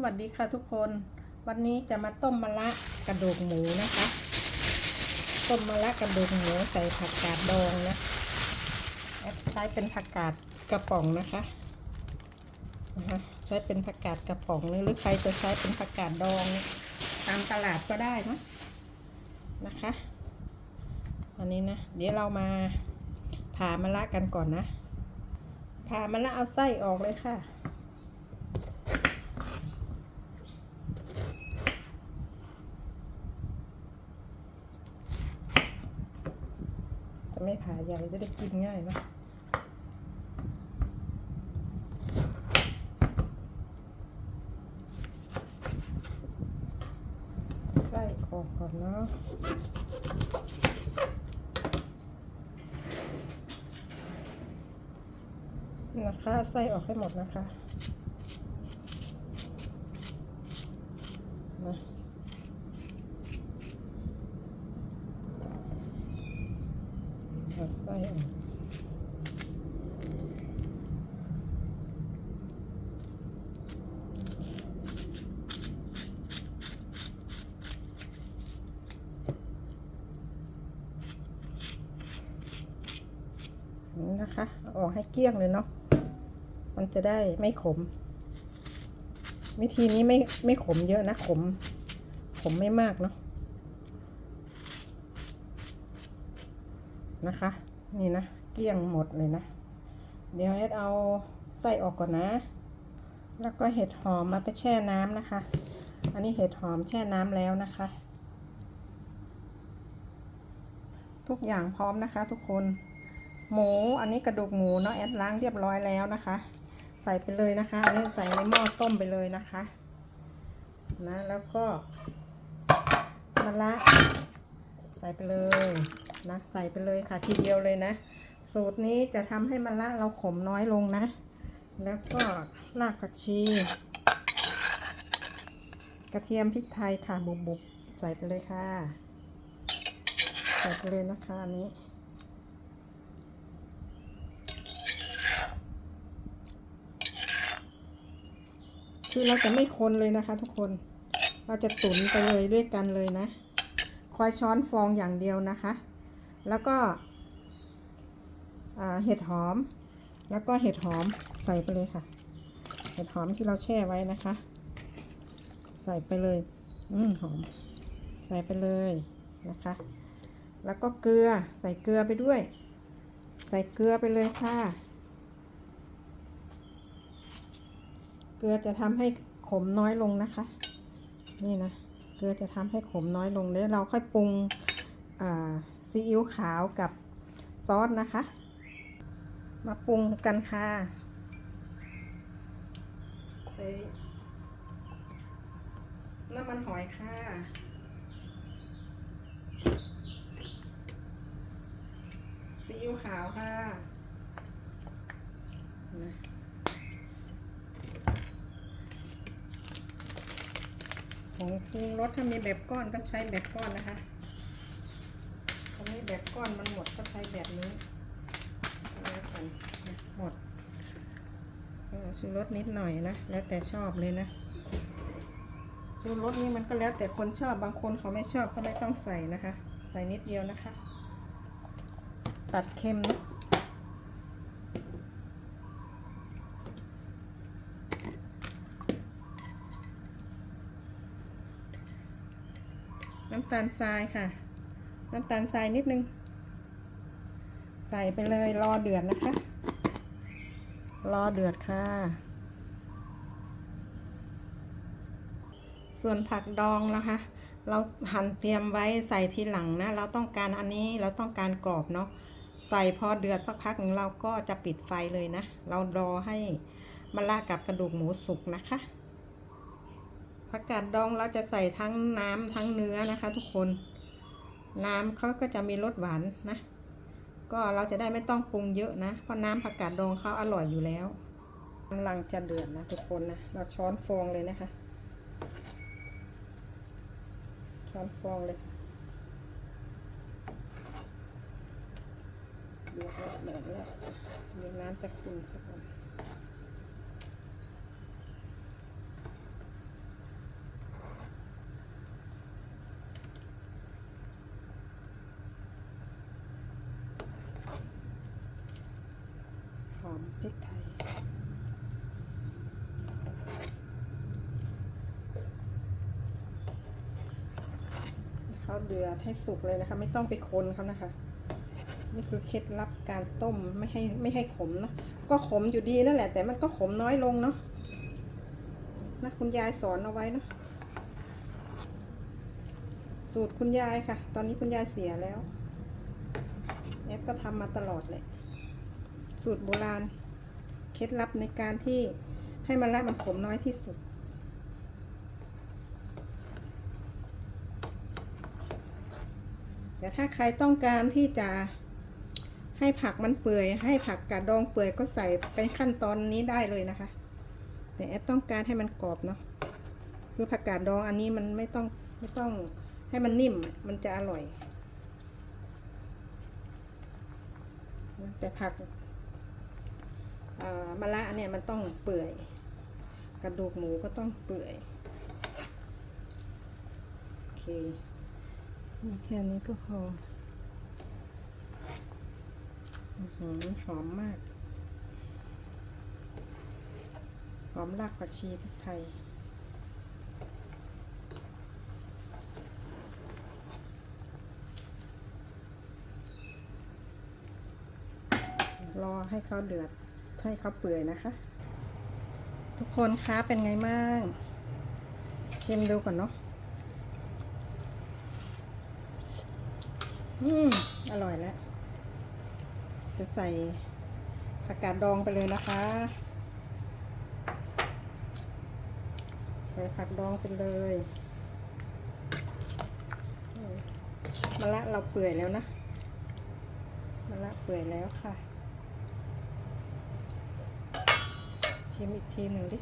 สวัสดีค่ะทุกคน วันนี้จะมาต้มมะระกระดูกหมูนะคะ ต้มมะระกระดูกหมูใส่ผักกาดดองนะแอดใช้เป็นผักกาดกระป๋องนะคะนะคะใช้เป็นผักกาดกระป๋องหรือใครจะใช้เป็นผักกาดดองตามตลาดก็ได้นะนะคะอันนี้นะเดี๋ยวเรามาผ่ามะระกันก่อนนะผ่ามะระเอาไส้ออกเลยค่ะ จะไม่ ผ่าใหญ่จะได้กินง่ายเนอะไส้ออกก่อนเนาะนะคะไส้ออกให้หมดนะคะ เอาไส้ออกนะคะอออกให้เกลี้ยงเลยเนาะมันจะได้ไม่ขม วิธีนี้ไม่ไม่ขมเยอะนะขม ขมไม่มากเนาะ นะคะ นี่นะ เกลี้ยงหมดเลยนะ เดี๋ยวเอ็ดเอาไส้ออกก่อนนะ แล้วก็เห็ดหอมมาไปแช่น้ำนะคะ อันนี้เห็ดหอมแช่น้ำแล้วนะคะ ทุกอย่างพร้อมนะคะทุกคน หมู อันนี้กระดูกหมูเนาะแอดล้างเรียบร้อยแล้วนะคะ ใส่ไปเลยนะคะ อันนี้ใส่ในหม้อต้มไปเลยนะคะ นะ แล้วก็มะระใส่ไปเลย นะใส่ไปเลยค่ะทีเดียวเลยนะ สูตรนี้จะทำให้มะระเราขมน้อยลงนะ แล้วก็รากผักชี กระเทียมพริกไทยค่ะบุบๆใส่ไปเลยค่ะ ใส่ไปเลยนะคะอันนี้คือเราจะไม่คนเลยนะคะ ทุกคน เราจะตุ๋นไปเลยด้วยกันเลยนะ คอยช้อนฟองอย่างเดียวนะคะ แล้วก็เห็ดหอม แล้วก็เห็ดหอมใส่ไปเลยค่ะ เห็ดหอมที่เราแช่ไว้นะคะ ใส่ไปเลย อืมหอม ใส่ไปเลยนะคะ แล้วก็เกลือใส่เกลือไปด้วย ใส่เกลือไปเลยค่ะ เกลือจะทำให้ขมน้อยลงนะคะ นี่นะ เกลือจะทำให้ขมน้อยลงเดี๋ยวเราค่อยปรุงอ่า ซีอิ๊วขาวกับซอสนะคะ มาปรุงกันค่ะใส่น้ำมันหอยค่ะซีอิ๊วขาวค่ะนะผงปรุงรสถ้ามีแบบก้อนก็ใช้แบบก้อนนะคะ แบบก้อนมันหมดก็ใช้แบบนี้แล้วกันหมดเออชูรสนิดหน่อยนะ แล้วแต่ชอบเลยนะชูรสนี่มันก็แล้วแต่คนชอบบางคนเขาไม่ชอบก็ไม่ต้องใส่นะคะ ใส่นิดเดียวนะคะ ตัดเค็มนะน้ำตาลทรายค่ะ น้ำตาลทรายนิดนึง ใส่ไปเลยรอเดือดนะคะ รอเดือดค่ะ ส่วนผักดองนะคะ เราหั่นเตรียมไว้ใส่ทีหลังนะ เราต้องการอันนี้เราต้องการกรอบเนาะใส่พอเดือดสักพักหนึ่งเราก็จะปิดไฟเลยนะ เรารอให้มะละกับกระดูกหมูสุกนะคะผักกาดดองเราจะใส่ทั้งน้ำทั้งเนื้อนะคะ ทุกคน น้ำเขาก็จะมีรสหวานนะ ก็เราจะได้ไม่ต้องปรุงเยอะนะ เพราะน้ำผักกาดดองเขาอร่อยอยู่แล้วกำลังจะเดือดนะทุกคนนะ เราช้อนฟองเลยนะคะ ช้อนฟองเลยเดือดแล้วเดือดแล้วเดี๋ยวน้ำจะขุ่นสักหน่อย เดือดให้สุกเลยนะคะ ไม่ต้องไปคนเขานะคะ นี่คือเคล็ดลับการต้มไม่ให้ไม่ให้ขมเนาะก็ขมอยู่ดีนั่นแหละ แต่มันก็ขมน้อยลงเนาะนะคุณยายสอนเอาไว้เนาะสูตรคุณยายค่ะ ตอนนี้คุณยายเสียแล้วแอฟก็ทำมาตลอดเลยสูตรโบราณ เคล็ดลับในการที่ให้มันละมันขมน้อยที่สุด แต่ถ้าใครต้องการที่จะให้ผักมันเปื่อย ให้ผักกาดดองเปื่อยก็ใส่ไปขั้นตอนนี้ได้เลยนะคะ แต่แอดต้องการให้มันกรอบเนาะคือผักกาดดองอันนี้มันไม่ต้องไม่ต้องให้มันนิ่มมันจะอร่อย แต่ผักมะระเนี่ยมันต้องเปื่อย กระดูกหมูก็ต้องเปื่อยโอเค แค่นี้ก็พออือหือหอมมาก หอมรากผักชีพริกไทย รอให้เขาเดือด ให้เขาเปื่อยนะคะ ทุกคนคะเป็นไงบ้าง ชิมดูก่อนเนาะ อืมอร่อยแล้ว จะใส่ผักกาดดองไปเลยนะคะ ใส่ผักดองไปเลยมมะละเราเปื่อยแล้วนะมะละเปื่อยแล้วค่ะ ชิมอีกทีหนึ่งดิ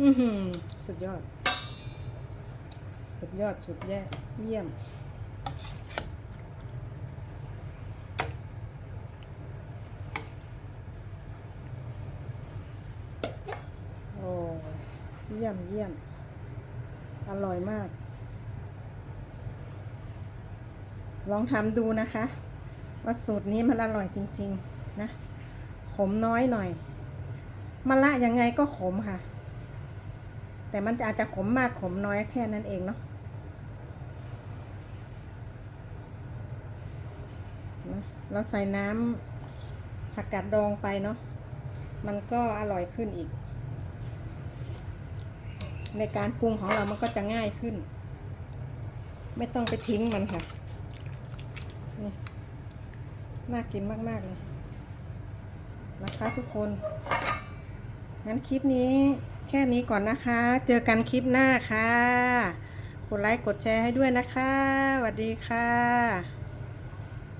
อือหือสุดยอด สุดยอดสุดแย่เยี่ยม โอ้เยี่ยมเยี่ยม อร่อยมาก ลองทำดูนะคะ ว่าสูตรนี้มันอร่อยจริง ๆ นะ ขมน้อยหน่อยมะละยังไงก็ขมค่ะ แต่มันจะอาจจะขมมากขมน้อยแค่นั้นเองเนาะเราใส่น้ำผักกาดดองไปเนาะมันก็อร่อยขึ้นอีก ในการปรุงของเรามันก็จะง่ายขึ้น ไม่ต้องไปทิ้งมันค่ะนี่น่ากินมาก ๆ เลยนะคะทุกคน งั้นคลิปนี้ แค่นี้ก่อนนะคะ เจอกันคลิปหน้าค่ะ กดไลค์กดแชร์ให้ด้วยนะคะสวัสดีค่ะ